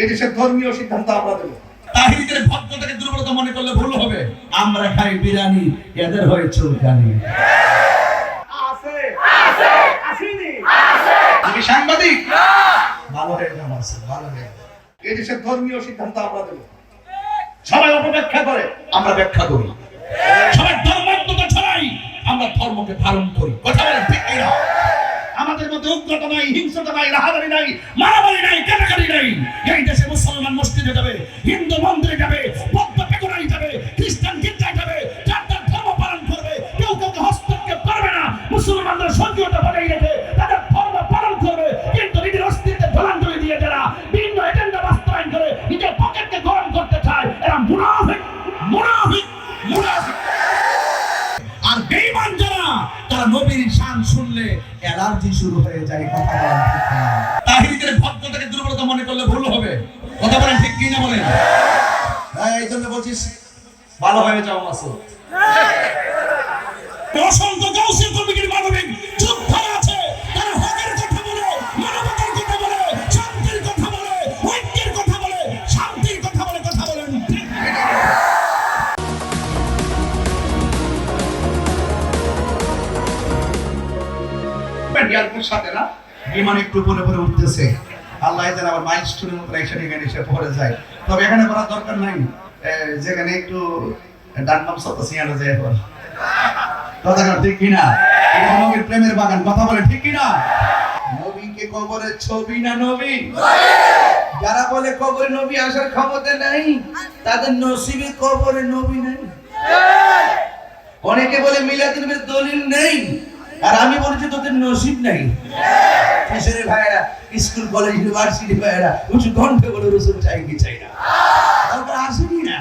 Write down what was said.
এই দেশের ধর্মীয় সিদ্ধান্ত আমরা দেবো। তাহিরিদের ভদ্রতাকে দুর্বলতা মনে করলে ভুল হবে। আমরা খাই বিরিয়ানি এদের হয়ে চুলকানি। আছে। আছে। আসেনি। তুমি সাংবাদিক। ভালো হয়ে আছে ভালো হয়ে এই দেশের ধর্মীয় সিদ্ধান্ত আমরা দেবো। সবাই অপব্যাখ্যা করে আমরা ব্যাখ্যা করি। সবাই ধর্মাত্মতা ছড়াই আমরা ধর্মকে ধারণ করি। কথা বলেন ঠিক কিনা? আমাদের মধ্যে উগ্রতা নাই হিংসতা নাই, রাহাদারি নাই, মারামারি নাই, কাটাকাটি নাই। এই দেশে মুসলমান মসজিদে যাবে, হিন্দু মন্দিরে যাবে, বৌদ্ধ পেগোড়ায় যাবে, খ্রিস্টান গির্জায় যাবে, যার ধর্ম পালন করবে, কেউ কেউ হস্তক্ষেপ করবে না। মুসলমানদের সক্রিয়তা তারা নবীর শান শুনলে অ্যালার্জি শুরু হয়ে যায় কথা তাহিদের ভদ্রতাকে দুর্বলতা মনে করলে ভুল হবে। কথা বলেন ঠিক কিনা বলেন? হ্যাঁ এই জন্য বলছিস ভালো হয়ে যাও মাসুদ। ইয়ারপুর সাথে না? বিমান একটু উপরে উপরে উঠতেছে। আল্লাহ যেন আবার মাইল স্টোনের মতো এসে এখানে এসে পড়ে যায়। তবে এখানে করার দরকার নাই। যেখানে একটু ডান বাম সত সিয়ানো যায় পর কথা ঠিক কিনা? নবীর প্রেমের বাগান, কথা বলে ঠিক কিনা? নবীকে কবরের ছবি না নবী? যারা বলে কবরে নবী আসার ক্ষমতা নাই, তাদের নসিবে কবরে নবী নাই। অনেকে বলে মিলাদুল দলিল নেই। আর আমি বলছি, তোদের নসিব নাই। কিশোরের ভাইয়েরা? স্কুল, কলেজ ইউনিভার্সিটি ভাইয়েরা, উঁচু কণ্ঠে বলে রসুন চাই কি চাই না? আসেনি না?